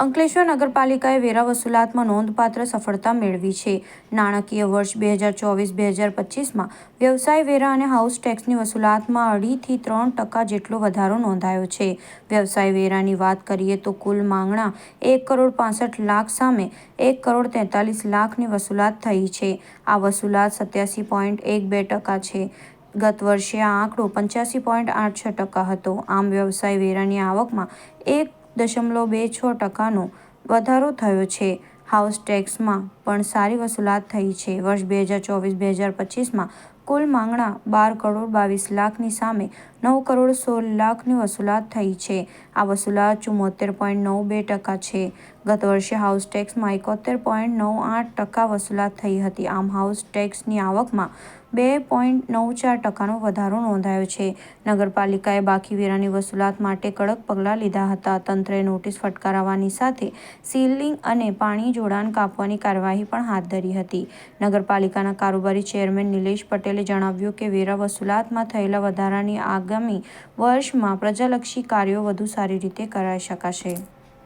અંકલેશ્વર નગરપાલિકાએ વેરા વસૂલાતમાં નોંધપાત્ર સફળતા મેળવી છે. નાણાકીય વર્ષ બે હજાર ચોવીસ બે હજાર પચીસમાં વ્યવસાય વેરા અને હાઉસ ટેક્સની વસૂલાતમાં અઢીથી ત્રણ ટકા જેટલો વધારો નોંધાયો છે. વ્યવસાય વેરાની વાત કરીએ તો કુલ માંગણા એક કરોડ પાસઠ લાખ સામે એક કરોડ તેતાલીસ લાખની વસૂલાત થઈ છે. આ વસૂલાત સત્યાસી પોઈન્ટ એક બે ટકા છે. ગત વર્ષે આ આંકડો પંચ્યાસી પોઈન્ટ આઠ છ ટકા હતો. આમ વ્યવસાય વેરાની આવકમાં એક દશમલવ બે છ ટકાનો વધારો થયો છે. હાઉસ ટેક્સમાં પણ સારી વસૂલાત થઈ છે. વર્ષ બે હજાર ચોવીસ બે હજાર પચીસમાં કુલ માંગણા બાર કરોડ બાવીસ લાખની સામે નવ કરોડ સોળ લાખની વસૂલાત થઈ છે. આ વસૂલાત ચુમ્મોતેર પોઈન્ટ નવ બે ટકા છે. ગત વર્ષે હાઉસ ટેક્સમાં એકોતેર પોઈન્ટ નવ આઠ ટકા વસૂલાત થઈ હતી. આમ, હાઉસ ટેક્સની આવકમાં બે પોઈન્ટ નવ ચાર ટકાનો વધારો નોંધાયો છે. નગરપાલિકાએ બાકી વેરાની વસૂલાત માટે કડક પગલાં લીધા હતા. તંત્રએ નોટિસ ફટકારવાની સાથે સીલિંગ અને પાણી જોડાણ કાપવાની કાર્યવાહી પણ હાથ ધરી હતી. નગરપાલિકાના કારોબારી ચેરમેન નિલેશ પટેલે જણાવ્યું કે વેરા વસૂલાતમાં થયેલા વધારાની આગામી વર્ષમાં પ્રજાલક્ષી કાર્યો વધુ સારી રીતે કરાઈ શકાશે.